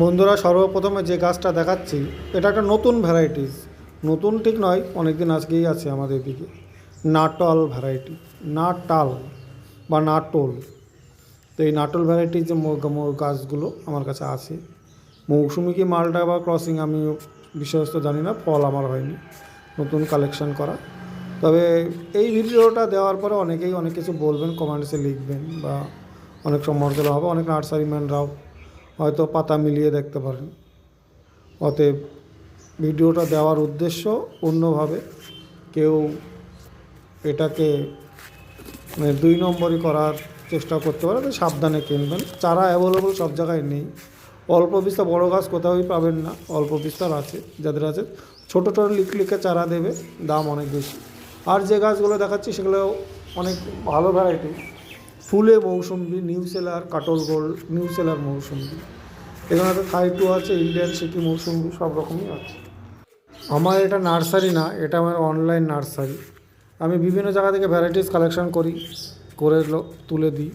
বন্ধুরা, সর্বপ্রথমে যে গাছটা দেখাচ্ছি, এটা একটা নতুন ভ্যারাইটিস নতুন ঠিক নয় অনেক দিন আজকেই আছে আমাদের দিকে নাটল ভ্যারাইটি নাটাল বা নাটল। তো এই নাটল ভ্যারাইটির যে গাছগুলো আমার কাছে আছে। মৌসুমি কি মালটা বা ক্রসিং আমি বিশেষত জানি না, ফল আমার হয়নি, নতুন কালেকশন করা। তবে এই ভিডিওটা দেওয়ার পরে অনেকেই অনেক কিছু বলবেন কমেন্টসে লিখবেন বা অনেক সমালোচনা হবে, অনেক নার্সারিম্যানরাও হয়তো পাতা মিলিয়ে দেখতে পারেন। অতএব ভিডিওটা দেওয়ার উদ্দেশ্য অন্যভাবে কেউ এটাকে মানে দুই নম্বরই করার চেষ্টা করতে পারে সাবধানে কিনবেন। চারা অ্যাভেলেবল সব জায়গায় নেই। অল্প বিস্তার, বড় গাছ কোথাওই পাবেন না, অল্প বিস্তার আছে, যাদের আছে। ছোটো ছোটো লিকলিকে চারা দেবে, দাম অনেক বেশি। আর যে গাছগুলো দেখাচ্ছি সেগুলো অনেক ভালো ভ্যারাইটি ফুলে মৌসুম্বি নিউ সেলার, কাটল গোল্ড নিউ সেলার মৌসুম্বি এখানে তো থাই টু আছে, ইন্ডিয়ান সিটি মৌসুম্বি সব রকমই আছে। আমার এটা নার্সারি না, এটা আমার অনলাইন নার্সারি। আমি বিভিন্ন জায়গা থেকে ভ্যারাইটিস কালেকশন করি, করে তুলে দিই।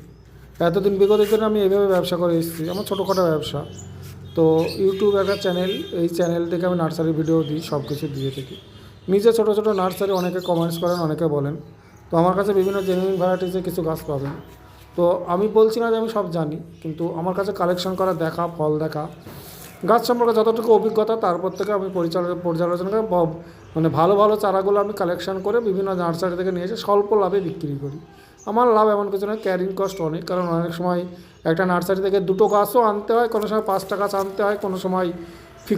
এতদিন বিগত জন্য আমি এইভাবে ব্যবসা করে এসেছি, আমার ছোটোখাটো ব্যবসা। তো ইউটিউব একটা চ্যানেল এই চ্যানেল থেকে আমি নার্সারি ভিডিও দিই সব কিছু দিয়ে থাকি। নিজে ছোটো ছোটো নার্সারি অনেকে কমেন্টস করেন, অনেকে বলেন। তো আমার কাছে বিভিন্ন জেনুইন ভ্যারাইটিসের কিছু গাছ পাবেন। তো আমি বলছি না যে আমি সব জানি, কিন্তু আমার কাছে কালেকশন করা দেখা, ফল দেখা। গাছ সম্পর্কে যতটুকু অভিজ্ঞতা তারপর থেকে আমি পরিচালনা, পর্যালোচনা করে মানে ভালো ভালো চারাগুলো আমি কালেকশন করে বিভিন্ন নার্সারি থেকে নিয়ে এসে স্বল্প লাভে বিক্রি করি। আমার লাভ এমন কিছু নয় ক্যারিং কস্ট অনেক, কারণ অনেক সময় একটা নার্সারি থেকে দুটো গাছও আনতে হয়, কোনো সময় পাঁচটা গাছ আনতে হয়, কোনো সময়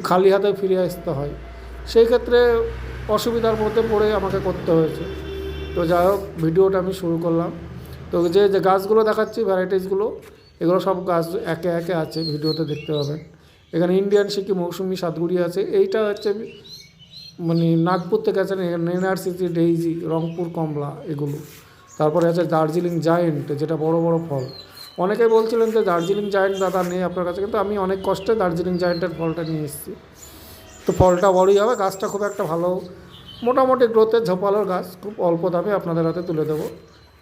খালি হাতে ফিরে আসতে হয়। সেই ক্ষেত্রে অসুবিধার মধ্যে পড়ে আমাকে করতে হয়েছে। তো যাই হোক, ভিডিওটা আমি শুরু করলাম। তো যে যে গাছগুলো দেখাচ্ছি ভ্যারাইটিসগুলো এগুলো সব গাছ একে একে আছে, ভিডিওতে দেখতে পাবেন। এখানে ইন্ডিয়ান সিকি মৌসুমি সাতগুড়ি আছে। এইটা হচ্ছে মানে নাগপুর থেকে আছে এনআরসিসি ডেইজি রংপুর কমলা এগুলো। তারপরে আছে দার্জিলিং জায়েন্ট যেটা বড় বড় ফল। অনেকে বলছিলেন যে দার্জিলিং জায়েন্ট দাদা নেই আপনার কাছে, কিন্তু আমি অনেক কষ্টে দার্জিলিং জায়েন্টের ফলটা নিয়ে এসেছি। তো ফলটা বড়ই হবে, গাছটা খুব একটা ভালো মোটামুটি গ্রোথের ঝোপালোর গাছ, খুব অল্প দামে আপনাদের হাতে তুলে দেবো।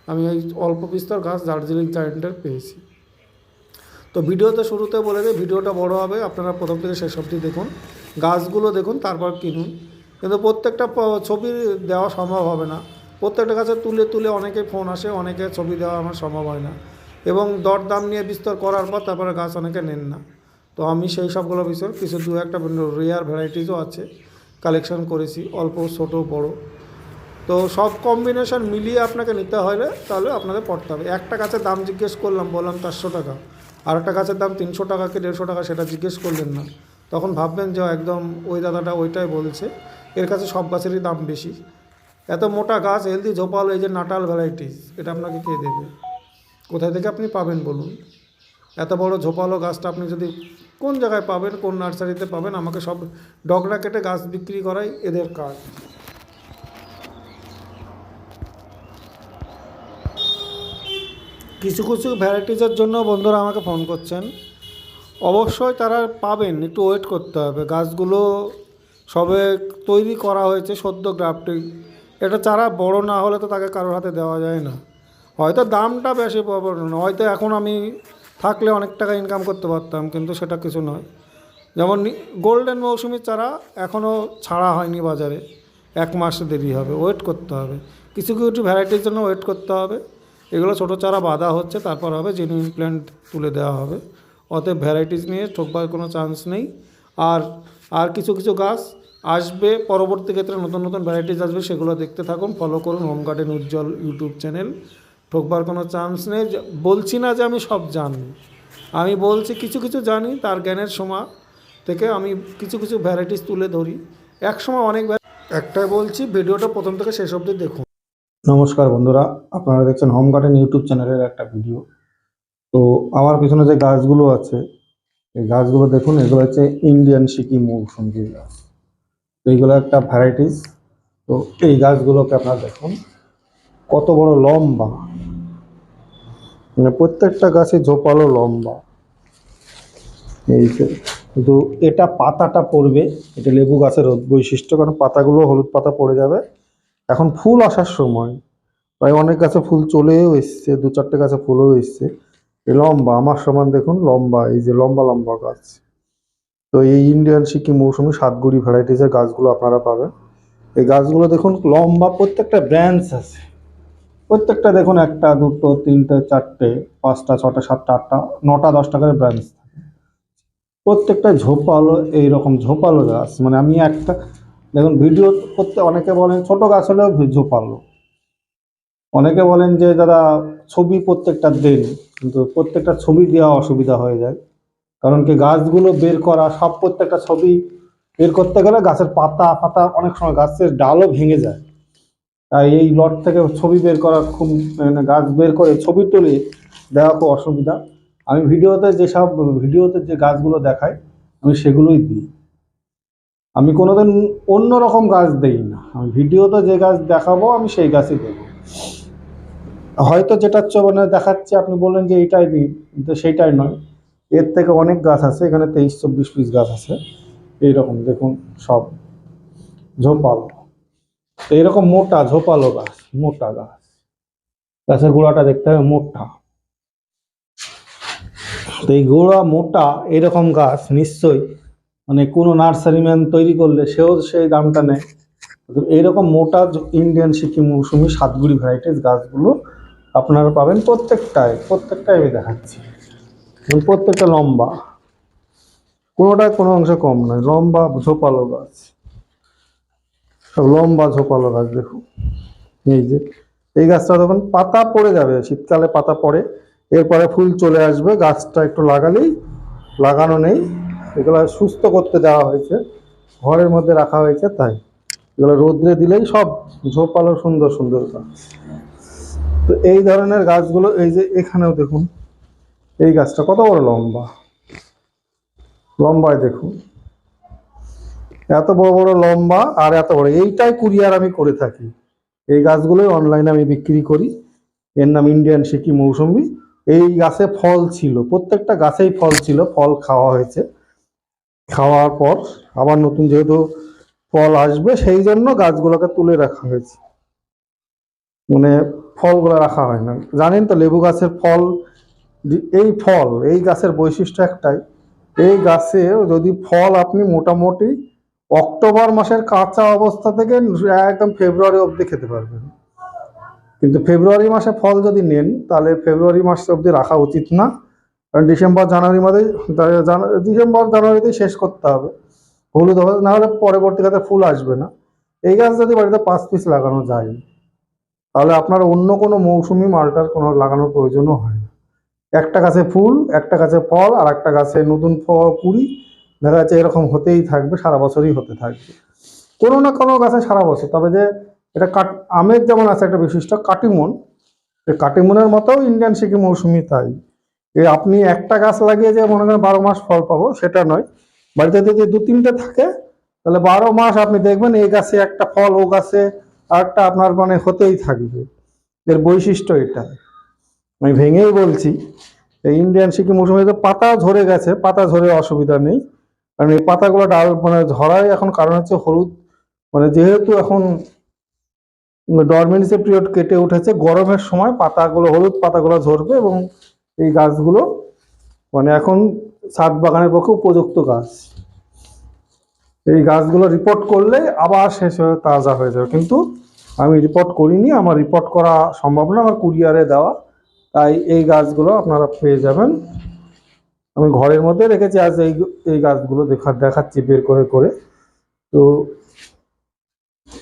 আমি এই অল্প বিস্তর গাছ দার্জিলিং জায়েন্টের পেয়েছি। তো ভিডিওতে শুরুতে বলে দিই, ভিডিওটা বড় হবে, আপনারা প্রথম থেকে শেষ অবধি দেখুন। গাছগুলো দেখুন, তারপর কিনুন। কিন্তু প্রত্যেকটা ছবি দেওয়া সম্ভব হবে না। প্রত্যেকটা গাছে তুলে তুলে অনেকে ফোন আসে, অনেকে ছবি দেওয়া আমার সম্ভব হয় না। এবং দরদাম নিয়ে বিস্তর করার পর তারপরে গাছ অনেকে নেন না। তো আমি সেই সবগুলো বিষয় কিছু দু একটা রেয়ার ভ্যারাইটিসও আছে। কালেকশন করেছি, অল্প, ছোট, বড়। তো সব কম্বিনেশন মিলিয়ে আপনাকে নিতে হলে তাহলে আপনাদের পড়তে হবে। একটা গাছের দাম জিজ্ঞেস করলাম, বললাম চারশো টাকা। আর একটা গাছের দাম তিনশো টাকা কি দেড়শো টাকা সেটা জিজ্ঞেস করলেন না। তখন ভাববেন যে একদম ওই দাদাটা ওইটাই বলছে। এর কাছে সব গাছেরই দাম বেশি। এত মোটা গাছ হেলদি ঝোপাল এই যে নাটাল ভ্যারাইটিস এটা আপনাকে কে দেবে? কোথায় থেকে আপনি পাবেন বলুন? এত বড় ঝোপালো গাছটা আপনি যদি কোন জায়গায় পাবেন, কোন নার্সারিতে পাবেন, আমাকে সব ডগরা কেটে গাছ বিক্রি করাই এদের কাজ। কিছু কিছু ভ্যারাইটিসের জন্য বন্ধুরা আমাকে ফোন করছেন। অবশ্যই তারা পাবেন, একটু ওয়েট করতে হবে। গাছগুলো সবে তৈরি করা হয়েছে সদ্য গ্রাফটিং। এটা চারা বড় না হলে তো তাকে কারোর হাতে দেওয়া যায় না। হয়তো দামটা বেশি পাবো না হয়তো এখন আমি থাকলে অনেক টাকা ইনকাম করতে পারতাম, কিন্তু সেটা কিছু নয়। যেমন গোল্ডেন মৌসুমির চারা এখনও ছাড়া হয়নি বাজারে। এক মাস দেরি হবে ওয়েট করতে হবে। কিছু কিছু ভ্যারাইটির জন্য ওয়েট করতে হবে। এগুলো ছোটো চারা বাঁধা হচ্ছে, তারপর হবে জেনুইন প্ল্যান্ট তুলে দেওয়া হবে। অতএব ভ্যারাইটিস নিয়ে ঠকবার কোনো চান্স নেই। আর আর কিছু কিছু গাছ আসবে, পরবর্তী ক্ষেত্রে নতুন নতুন ভ্যারাইটিস আসবে, সেগুলো দেখতে থাকুন ফলো করুন home garden Ujjwal YouTube channel ঠকবার কোনো চান্স নেই বলছি না যে আমি সব জানি। আমি বলছি কিছু কিছু জানি, তার জ্ঞানের সময় থেকে আমি কিছু কিছু ভ্যারাইটিস তুলে ধরি। এক সময় অনেক একটাই বলছি, ভিডিওটা প্রথম থেকে শেষ অবধি দেখুন। নমস্কার বন্ধুরা, আপনারা দেখছেন হোম গার্ডেন ইউটিউব চ্যানেলের একটা ভিডিও তো, আমার পিছনে যে গাছগুলো আছে, এই গাছগুলো দেখুন, এগুলো হচ্ছে ইন্ডিয়ান সিকি মৌসুমি গাছ। তো এইগুলো একটা ভ্যারাইটিস তো, এই গাছগুলোকে আপনারা দেখুন। কত বড় লম্বা। মানে প্রত্যেকটা গাছে ঝোপালো লম্বা। এই কিন্তু এটা পাতাটা পড়বে, এটা লেবু গাছের বৈশিষ্ট্য, কারণ পাতাগুলো হলুদ পাতা পড়ে যাবে। এখন ফুল আসার সময়, প্রায় অনেক গাছে ফুল চলেও এসছে, দু চারটে গাছে ফুলও এসছে। লম্বা, আমার সমান দেখুন, লম্বা, এই যে লম্বা লম্বা গাছ। তো এই ইন্ডিয়ান সিকিম মৌসুমি সাতগুড়ি ভ্যারাইটিসের গাছগুলো আপনারা পাবেন। এই গাছগুলো দেখুন, লম্বা প্রত্যেকটা ব্রাঞ্চ আছে। প্রত্যেকটা দেখুন, একটা, দুটো, তিনটে, চারটে, পাঁচটা, ছটা, সাতটা, আটটা, নটা, দশটা করে ব্রাঞ্চ থাকে। প্রত্যেকটা ঝোপালো, এইরকম ঝোপালো গাছ। মানে আমি একটা, দেখুন, ভিডিও করতে অনেকে বলেন, ছোট গাছ হলেও ঝোপালো। অনেকে বলেন যে, দাদা, ছবি প্রত্যেকটা দেন। কিন্তু প্রত্যেকটা ছবি দেওয়া অসুবিধা হয়ে যায়। কারণ কি, গাছগুলো বের করা, সব প্রত্যেকটা ছবি বের করতে গেলে গাছের পাতা পাতা অনেক সময় গাছের ডালও ভেঙে যায়। এই লট থেকে ছবি বের করা খুব মানে গাছ বের করে ছবি তুলে দেওয়া খুব অসুবিধা। আমি ভিডিওতে যেসব, ভিডিওতে যে গাছগুলো দেখাই, আমি সেগুলোই দিই। আমি কোনোদিন অন্য রকম গাছ দেই না। আমি ভিডিওতে যে গাছ দেখাবো, আমি সেই গাছই দেবো। হয়তো যেটা মানে দেখাচ্ছে, আপনি বললেন যে এইটাই দিন কিন্তু সেইটাই নয়। এর থেকে অনেক গাছ আছে, এখানে তেইশ, চব্বিশ পিস গাছ আছে। এইরকম দেখুন সব। ঝোপালো। তো এইরকম মোটা ঝোপালো গাছ, মোটা গাছ। গাছের গোড়াটা দেখতে হবে মোটা। তো এই গোড়া মোটা এরকম গাছ নিশ্চয়ই মানে কোনো নার্সারি ম্যান তৈরি করলে সেও সেই দামটা নেয়। এইরকম মোটা ইন্ডিয়ান সিকিম মৌসুমি সাতগুড়ি ভ্যারাইটিস গাছগুলো আপনারা পাবেন প্রত্যেকটায় প্রত্যেকটাই আমি দেখাচ্ছি। প্রত্যেকটা লম্বা। কোনোটায় কোনো অংশে কম নয়, লম্বা ঝোপালো গাছ। লম্বা ঝোপালো গাছ দেখুন এই যে, এই গাছটা তখন পাতা পড়ে যাবে, শীতকালে পাতা পড়ে। এরপরে ফুল চলে আসবে, গাছটা একটু লাগালেই, লাগানো নেই। এগুলো সুস্থ করতে দেওয়া হয়েছে, ঘরের মধ্যে রাখা হয়েছে তাই। এগুলো রোদ্রে দিলেই সব ঝোপালো সুন্দর সুন্দর গাছ। তো এই ধরনের গাছগুলো, এই যে এখানেও দেখুন, এই গাছটা কত বড় লম্বা। লম্বায় দেখুন। এত বড় বড় লম্বা আর এত বড়। এইটাই কুরিয়ার আমি করে থাকি। এই গাছগুলোই অনলাইনে আমি বিক্রি করি। এর নাম ইন্ডিয়ান সিকি মৌসুমি এই গাছে ফল ছিল, প্রত্যেকটা গাছেই ফল ছিল, ফল খাওয়া হয়েছে। খাওয়ার পর আবার নতুন যেহেতু ফল আসবে, সেই জন্য গাছগুলোকে তুলে রাখা হয়েছে। মানে ফলগুলো রাখা হয় না। জানেন তো, লেবু গাছের ফল, এই ফল, এই গাছের বৈশিষ্ট্য একটাই। এই গাছে যদি ফল আপনি মোটামুটি অক্টোবর মাসের কাঁচা অবস্থা থেকে একদম ফেব্রুয়ারি অবধি খেতে পারবেন। কিন্তু ফেব্রুয়ারি মাসে ফল যদি নেন, তাহলে ফেব্রুয়ারি মাস অবধি রাখা উচিত না। কারণ ডিসেম্বর, জানুয়ারি মাসে ডিসেম্বর, জানুয়ারিতেই শেষ করতে হবে। হলুদ হবে, না হলে পরবর্তীকালে ফুল আসবে না। এই গাছ যদি বাড়িতে পাঁচ পিস লাগানো যায়, তাহলে আপনার অন্য কোনো মৌসুমি মালটার কোনো লাগানোর প্রয়োজনও হয় না। একটা গাছে ফুল, একটা গাছে ফল, আর একটা গাছে নতুন ফল, কুড়ি দেখা যাচ্ছে এরকম হতেই থাকবে, সারা বছরই হতে থাকবে। কোনো না কোনো গাছে সারা বছর, তবে যে এটা কাট, আমের যেমন আছে একটা বিশিষ্ট কাটিমন কাটিমনের মতো ইন্ডিয়ান সিকি মৌসুমি তাই। আপনি একটা গাছ লাগিয়ে যে মনে করেন বারো মাস ফল পাবো, সেটা নয়। বাড়িতে যদি দু তিনটে থাকে, তাহলে বারো মাস আপনি দেখবেন এই গাছে একটা ফল, ও গাছে আরেকটা আপনার মানে হতেই থাকবে। এর বৈশিষ্ট্য এটা। আমি ভেঙেই বলছি ইন্ডিয়ান সিকিম মৌসুমে তো পাতা ঝরে গেছে, পাতা ঝরে অসুবিধা নেই। কারণ এই পাতাগুলো ডাল মানে ঝরাই এখন কারণ হচ্ছে হলুদ। মানে যেহেতু এখন ডরমেন্সি পিরিয়ড কেটে উঠেছে, গরমের সময় পাতাগুলো, হলুদ পাতাগুলো ঝরবে এবং এই গাছগুলো মানে এখন ছাদ বাগানের পক্ষে উপযুক্ত গাছ। এই গাছগুলো রিপোর্ট করলে আবার শেষ হয়ে তাজা হয়ে যাবে। কিন্তু আমি রিপোর্ট করিনি, আমার রিপোর্ট করা সম্ভব না, আমার কুরিয়ারে দেওয়া। তাই এই গাছগুলো আপনারা পেয়ে যাবেন। আমি ঘরের মধ্যে রেখেছি, আজ এই এই গাছগুলো দেখা, দেখাচ্ছি বের করে করে। তো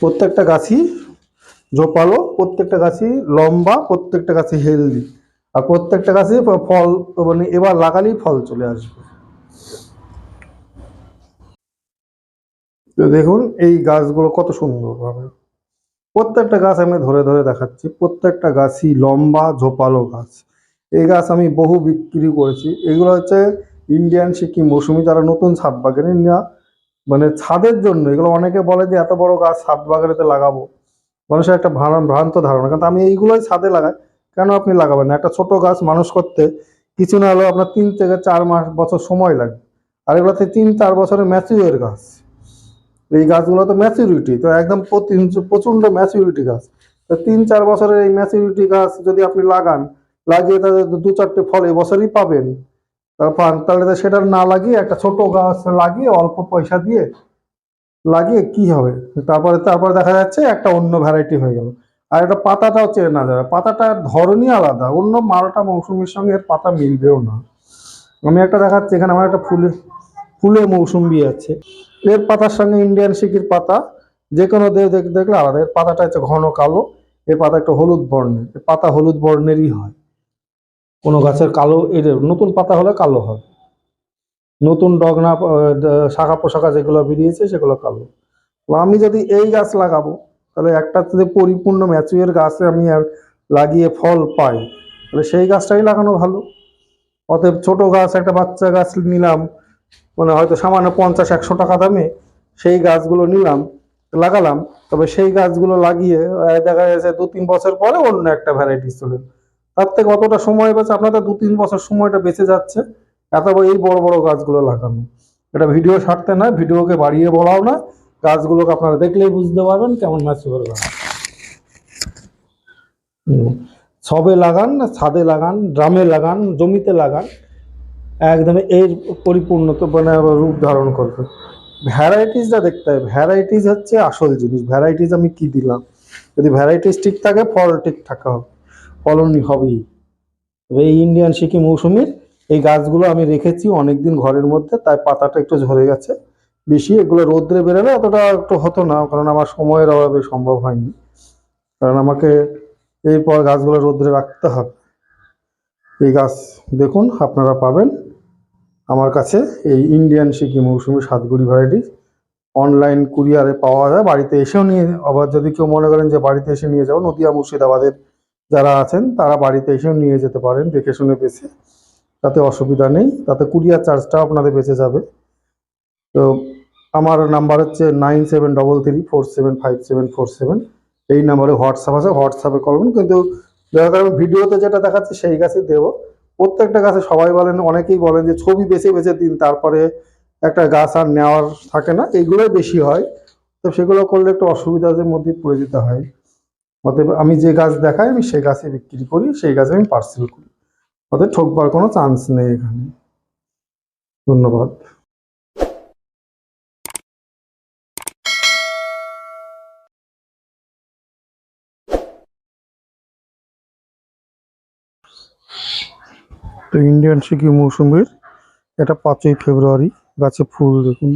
প্রত্যেকটা গাছই জোপালো, প্রত্যেকটা গাছই লম্বা, প্রত্যেকটা গাছই হেলদি আর প্রত্যেকটা গাছই ফল মানে এবার লাগালেই ফল চলে আসবে। তো দেখুন, এই গাছগুলো কত সুন্দরভাবে। প্রত্যেকটা গাছ আমি ধরে ধরে দেখাচ্ছি, প্রত্যেকটা গাছই লম্বা ঝোপালো গাছ। এই গাছ আমি বহু বিক্রি করেছি। এগুলো হচ্ছে ইন্ডিয়ান সিকিম মৌসুমি যারা নতুন ছাদ বাগানে নেওয়া মানে ছাদের জন্য। এগুলো অনেকে বলে যে এত বড় গাছ ছাদ বাগানেতে লাগাবো। মানুষের একটা ভ্রা- ভ্রান্ত ধারণা। কিন্তু আমি এইগুলোই ছাদে লাগাই। কেন আপনি লাগাবেন না? একটা ছোট গাছ মানুষ করতে কিছু না হলেও আপনার তিন থেকে চার মাস বছর সময় লাগে আর এগুলোতে তিন চার বছরের ম্যাচিওর গাছ। এই গাছগুলো তো ম্যাচিউরিটি তো একদম প্রচণ্ড ম্যাচিউরিটি গাছ। তো তিন চার বছরের এই ম্যাচিউরিটি গাছ যদি আপনি লাগান লাগিয়ে তাদের দু চারটে ফল এবছরই পাবেন। তারপর তাহলে সেটা না লাগিয়ে একটা ছোট গাছ লাগিয়ে অল্প পয়সা দিয়ে লাগিয়ে কি হবে? তারপরে তারপরে দেখা যাচ্ছে একটা অন্য ভ্যারাইটি হয়ে গেল। আর এটা পাতাটাও না যাবে পাতাটার ধরনই আলাদা। অন্য মালটা মৌসুমির সঙ্গে এর পাতা মিলবেও না। আমি একটা দেখাচ্ছি, এখানে আমার একটা ফুলে ফুলে মৌসুম্বি আছে। এর পাতার সঙ্গে ইন্ডিয়ান সিকির পাতা। যে কোনো দেহ দেখ- দেখলে আলাদা। এর পাতাটা হচ্ছে ঘন কালো, এর পাতা একটা হলুদ বর্ণের। পাতা হলুদ বর্ণেরই হয়। কোনো গাছের কালো এর নতুন পাতা হলে কালো হয়। নতুন ডগনা শাখা পোশাখা যেগুলো বেরিয়েছে সেগুলো কালো। আমি যদি এই গাছ লাগাবো, তাহলে একটা যদি পরিপূর্ণ ম্যাচুয়ের গাছে আমি আর লাগিয়ে ফল পাই, তাহলে সেই গাছটাই লাগানো ভালো। অতএব ছোট গাছ, একটা বাচ্চা গাছ নিলাম মানে হয়তো সামান্য পঞ্চাশ, একশো টাকা দামে সেই গাছগুলো নিলাম, লাগালাম। তবে সেই গাছগুলো লাগিয়ে দেখা যাচ্ছে দু তিন বছর পরে অন্য একটা ভ্যারাইটি চলে। তার থেকে অতটা সময় বেঁচে, আপনাদের দু তিন বছর সময়টা বেঁচে যাচ্ছে। এত এই বড় বড় গাছগুলো লাগানো। এটা ভিডিও ছাড়তে না ভিডিওকে বাড়িয়ে বলাও না গাছগুলোকে আপনারা দেখলেই বুঝতে পারবেন কেমন ম্যাচিওর গাছ। সবে লাগান, ছাদে লাগান, ড্রামে লাগান, জমিতে লাগান। একদম এর পরিপূর্ণ তো মানে রূপ ধারণ করবে। ভ্যারাইটিসটা দেখতে হবে। ভ্যারাইটিস হচ্ছে আসল জিনিস। ভ্যারাইটিস আমি কি দিলাম? যদি ভ্যারাইটিস ঠিক থাকে, ফল ঠিক থাকা হবে। ফলনই হবেই। তবে এই ইন্ডিয়ান সিকি মৌসুমির এই গাছগুলো আমি রেখেছি অনেকদিন ঘরের মধ্যে, তাই পাতাটা একটু ঝরে গেছে। বেশি এগুলো রোদ্রে বেরোলে অতটা একটু হতো না, কারণ আমার সময়ের অভাবে সম্ভব হয়নি। কারণ আমাকে এরপর গাছগুলো রোদ্রে রাখতে হবে। এই গাছ দেখুন, আপনারা পাবেন আমার কাছে এই ইন্ডিয়ান সিকি মৌসুমি সাতগুড়ি ভ্যারাইটি অনলাইন কুরিয়ারে পাওয়া যায়, বাড়িতে এসেও নিয়ে, আবার যদি কেউ মনে করেন যে বাড়িতে এসে নিয়ে যাও, নদিয়া মুর্শিদাবাদের যারা আছেন, তারা বাড়িতে এসেও নিয়ে যেতে পারেন, দেখে শুনে বেছে। তাতে অসুবিধা নেই। তাতে কুরিয়ার চার্জটাও আপনাদের বেঁচে যাবে। তো আমার নাম্বার হচ্ছে nine seven double three four seven five seven four seven. এই নাম্বারে হোয়াটসঅ্যাপ আছে, হোয়াটসঅ্যাপে করবেন কিন্তু দেখা ভিডিওতে যেটা দেখাচ্ছে, সেই গাছই দেবো। প্রত্যেকটা গাছে সবাই বলেন, অনেকেই বলেন যে ছবি বেছে বেছে দিন, তারপরে একটা গাছ আর নেওয়ার থাকে না, এইগুলোই বেশি হয়। তো সেগুলো করলে একটু অসুবিধার মধ্যে পড়ে যেতে হয়। অতএব আমি যে গাছ দেখাই, আমি সেই গাছে বিক্রি করি, সেই গাছে আমি পার্সেল করি। অতএব ঠকবার কোনো চান্স নেই এখানে। ধন্যবাদ। ইন্ডিয়ান সিকি মৌসুমের এটা পাঁচই ফেব্রুয়ারি, গাছে ফুল দেখুন।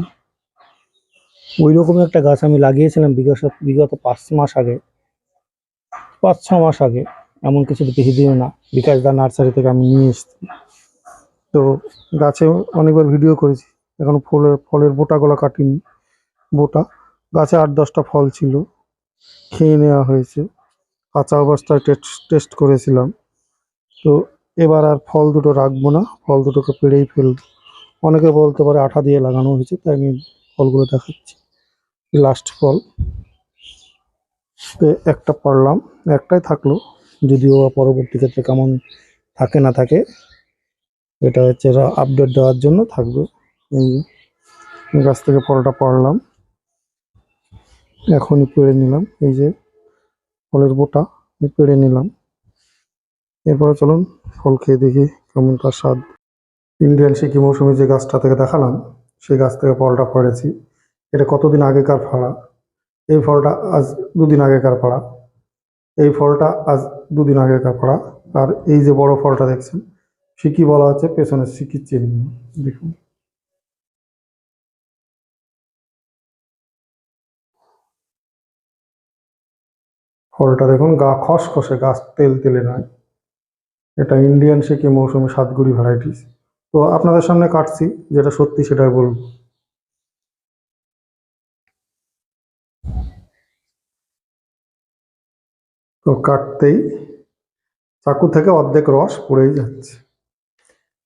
ওই রকম একটা গাছ আমি লাগিয়েছিলাম বিগত বিগত পাঁচ মাস আগে। পাঁচ ছ মাস আগে। এমন কিছু বেশি দিনও না। বিকাশ দা নার্সারি থেকে আমি নিয়ে এসেছি। তো গাছে অনেকবার ভিডিও করেছি। এখন ফলের ফলের বোটাগুলো কাটিনি। বোটা, গাছে আট দশটা ফল ছিল। খেয়ে নেওয়া হয়েছে। কাঁচা অবস্থায় টেস্ট করেছিলাম। তো এবার আর ফল দুটো রাখব না। ফল দুটোকে পেড়েই ফেলব। অনেকে বলতে পারে আঠা দিয়ে লাগানো হয়েছে, তাই আমি ফলগুলো দেখাচ্ছি। লাস্ট ফল। একটা পারলাম একটাই থাকল, যদিও পরবর্তী ক্ষেত্রে কেমন থাকে না থাকে, এটা হচ্ছে আপডেট দেওয়ার জন্য থাকবে। এই গাছ থেকে ফলটা পারলাম এখনই পেড়ে নিলাম, এই যে ফলের বোটা পেড়ে নিলাম। এরপরে চলুন ফল খেয়ে দেখি কেমন তার স্বাদ। ইন্ডিয়ান সিকি মৌসুমি যে গাছটা থেকে দেখালাম, সেই গাছ থেকে ফলটা পড়েছি। এটা কতদিন আগেকার ফাড়া? এই ফলটা আজ দুদিন আগেকার ফাড়া। এই ফলটা আজ দুদিন আগেকার ফাড়া। আর এই যে বড় ফলটা দেখছেন সিকি বলা হচ্ছে? পেছনের সিকির চিহ্ন দেখুন। ফলটা দেখুন, গা খসখসে গাছ তেল তেলে নয়। এটা ইন্ডিয়ান সিকি মৌসুমি সাতগুড়ি ভ্যারাইটিস তো আপনাদের সামনে কাটছি, যেটা সত্যি সেটাই বলব। তো কাটতেই চাকু থেকে অর্ধেক রস পড়েই যাচ্ছে।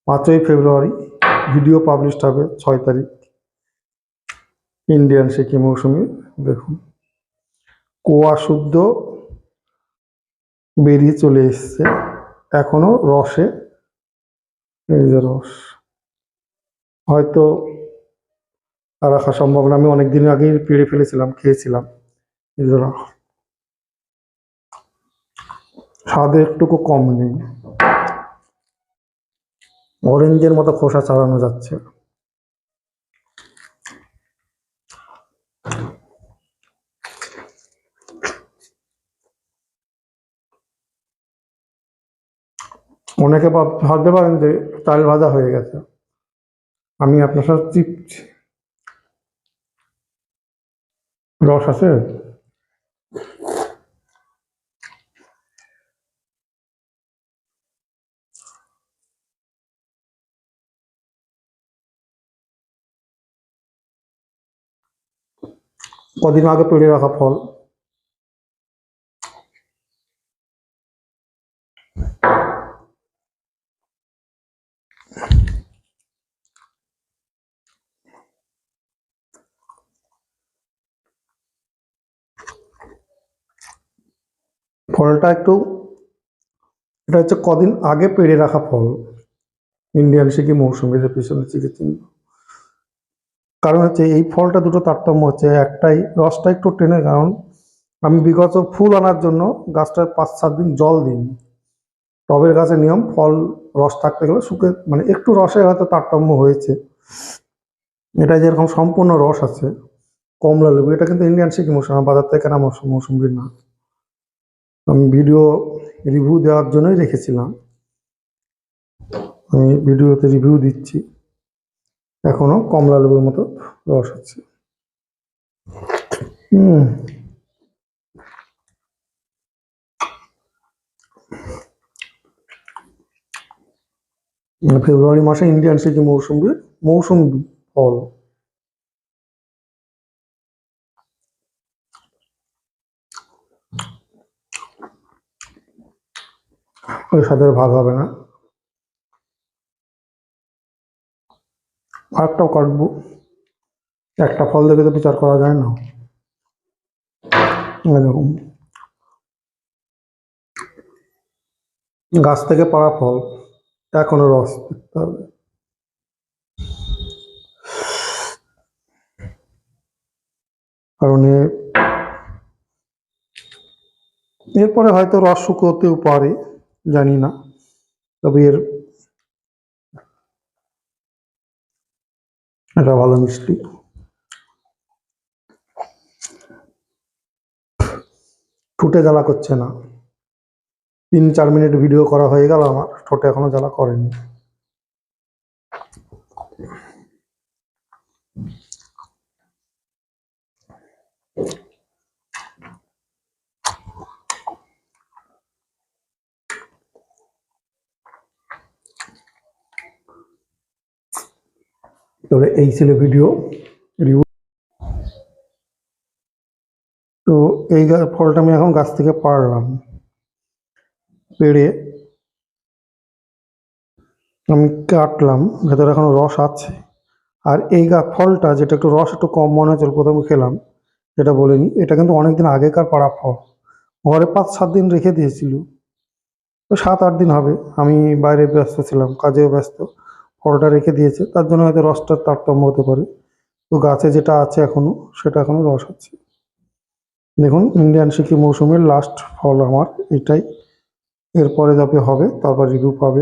পাঁচই ফেব্রুয়ারি, ভিডিও পাবলিশড হবে ছয় তারিখ। ইন্ডিয়ান সিকি মৌসুমি, দেখুন। কোয়া শুদ্ধ বেরিয়ে চলে এসছে। এখনও রসে, এই যে রস। হয়তো রাখা সম্ভব না আমি অনেক দিন আগেই পেড়ে ফেলেছিলাম, খেয়েছিলাম। এই যে রস। স্বাদে একটুকু কম নেই। অরেঞ্জের মতো খোসা চালানো যাচ্ছে। অনেকে ভাব- ভাবতে পারেন যে চাল ভাজা হয়ে গেছে। আমি আপনার সাথে চিপছি রস আছে? কদিন আগে পেড়ে রাখা ফল। ফলটা একটু, এটা হচ্ছে কদিন আগে পেড়ে রাখা ফল। ইন্ডিয়ান সিকি মৌসুমির পিছনে চিকে চিহ্ন কারণ হচ্ছে এই ফলটা দুটো তারতম্য হচ্ছে, একটাই রসটা একটু টেনে কারণ আমি বিগত ফুল আনার জন্য গাছটায় পাঁচ সাত দিন জল দিই টবের গাছের নিয়ম ফল, রস থাকতে গেলে শুকে মানে একটু রসে হয়তো তারতম্য হয়েছে। এটা যেরকম সম্পূর্ণ রস আছে, কমলা লেবু, এটা কিন্তু ইন্ডিয়ান সিকি মৌসুম বাজার থেকে কেনা মৌসুম মৌসুমির না। আমি ভিডিও রিভিউ দেওয়ার জন্যই রেখেছিলাম। আমি ভিডিওতে রিভিউ দিচ্ছি। এখনও কমলা লেবুর মতো রস হুম। ফেব্রুয়ারি মাসে ইন্ডিয়ান সিকি মৌসুমি মৌসুম ফল। ওই সাথে ভাগ হবে না। আরেকটাও কাটবো। একটা ফল দেখে তো বিচার করা যায় না। এরকম গাছ থেকে পাড়া ফল এখনও রস দেখতে হবে। কারণ এরপরে হয়তো রস শুকোতেও পারে, জানি না। তবে এর এটা ভালো মিষ্টি। ঠোঁটে জ্বালা করছে না। তিন চার মিনিট ভিডিও করা হয়ে গেল আমার, ঠোঁটে এখনও জ্বালা করেনি। তাহলে এই ছিল ভিডিও। তো এই ফলটা আমি এখন গাছ থেকে পারলাম, পেড়ে আমি কাটলাম, ভেতরে এখনও রস আছে। আর এই গা ফলটা যেটা একটু রস একটু কম মনে হচ্ছিল প্রথমে খেলাম যেটা বলিনি। এটা কিন্তু অনেকদিন আগেকার পাড়া ফল। ঘরে পাঁচ সাত দিন রেখে দিয়েছিল। তো সাত আট দিন হবে, আমি বাইরে ব্যস্ত ছিলাম, কাজেও ব্যস্ত। ফলটা রেখে দিয়েছে। তার জন্য হয়তো রসটার তারতম্য হতে পারে। তো গাছে যেটা আছে এখনও, সেটা এখনও রস আছে। দেখুন, ইন্ডিয়ান সিকি মৌসুমের লাস্ট ফল আমার, এটাই। এরপরে যাবে হবে, তারপর রিভিউ পাবে।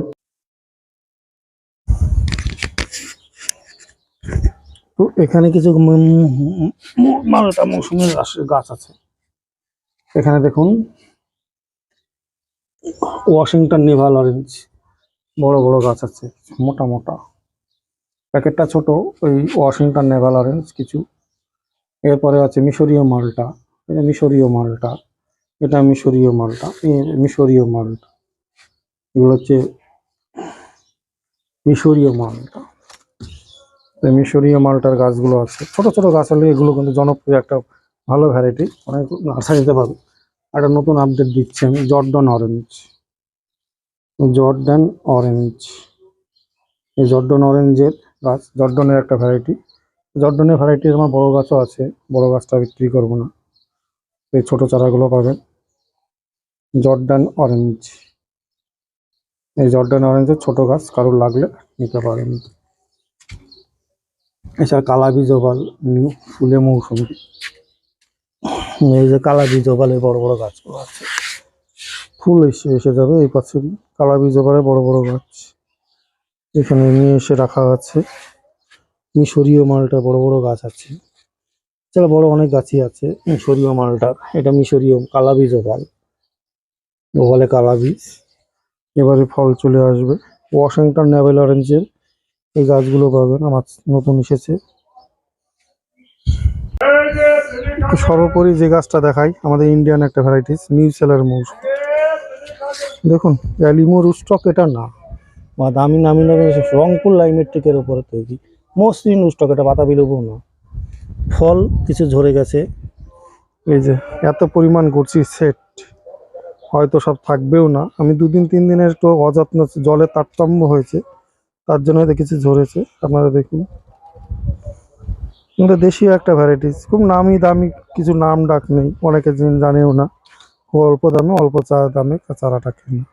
তো এখানে কিছু মালটা মৌসুমের গাছ আছে। এখানে দেখুন ওয়াশিংটন নেভাল অরেঞ্জ বড় বড় গাছ আছে, মোটা মোটা। প্যাকেটটা ছোট, ওই ওয়াশিংটন নেভাল অরেঞ্জ কিছু। এরপরে আছে মিশরীয় মালটা এটা মিশরীয় মালটা। এটা মিশরীয় মালটা মিশরীয় মালটা। এগুলো হচ্ছে মিশরীয় মালটা। মিশরীয় মালটার গাছগুলো আছে। ছোট ছোট গাছ হলে এগুলো কিন্তু জনপ্রিয় একটা ভালো ভ্যারাইটি অনেক নার্সারিতে পাবে। একটা নতুন আপডেট দিচ্ছি আমি জর্ডন অরেঞ্জ জর্ডান অরেঞ্জ। এই জর্ডন অরেঞ্জের গাছ, জর্ডনের একটা ভ্যারাইটি জর্ডনের ভ্যারাইটির আমার বড় গাছও আছে, বড় গাছটা বিক্রি করব না। এই ছোট চারাগুলো পাবেন। Jordan orange. এই জর্ডান অরেঞ্জের ছোট গাছ, কারোর লাগলে নিতে পারেন। এছাড়া কালাবি জবাল, নিউ ফুলে মৌসুমি। এই যে কালাবি জবালের বড় বড় গাছগুলো আছে। ফুল এসে এসে যাবে এই পাশেরই কালাবি জবালের বড় বড় গাছ। এখানে নিয়ে এসে রাখা আছে। মিশরীয় মালটা বড় বড় গাছ আছে। এছাড়া বড় অনেক গাছই আছে মিশরীয় মালটা এটা মিশরীয় কালা বীজ ফল ও কালা বীজ। এবারে ফল চলে আসবে। ওয়াশিংটন নেভেল অরেঞ্জের এই গাছগুলো পাবেন। আমার নতুন এসেছে। সর্বোপরি যে গাছটা দেখাই, আমাদের ইন্ডিয়ান একটা ভ্যারাইটিস নিউ সেলার মৌস দেখুন অ্যালিমো রুস্টক এটা না। বা দামি নামি নামি রংপুর লাইমেট্রিকের উপরে তৈরি মসৃণ রুস্টক এটা বাতাবি লেবু না। ফল কিছু ঝরে গেছে। এই যে, এত পরিমাণ করছি সেট হয়তো সব থাকবেও না। আমি দুদিন, তিন দিনের একটু অযত্ন জলের তারতম্য হয়েছে। তার জন্য হয়তো কিছু ঝরেছে। আপনারা দেখুন। এটা দেশীয় একটা ভ্যারাইটিস খুব নামি দামি, কিছু নাম ডাক নেই। অনেকে জানেও না। অল্প দামে, অল্প চা দামে চারাটা কেনা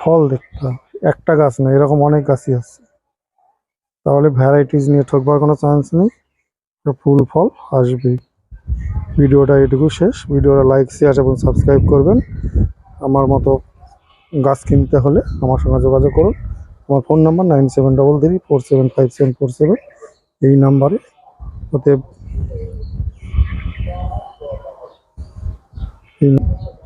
ফল দেখতে একটা গাছ না এরকম অনেক গাছই আছে। তাহলে ভ্যারাইটিস নিয়ে ঠকবার কোনো চান্স নেই। ফুল ফল আসবেই। ভিডিওটা এটুকু শেষ। ভিডিওটা লাইক শেয়ার এবং সাবস্ক্রাইব করবেন। আমার মতো গাছ কিনতে হলে আমার সঙ্গে যোগাযোগ করুন। আমার phone number nine seven double three four seven five seven four seven এই নাম্বারে ওতে you.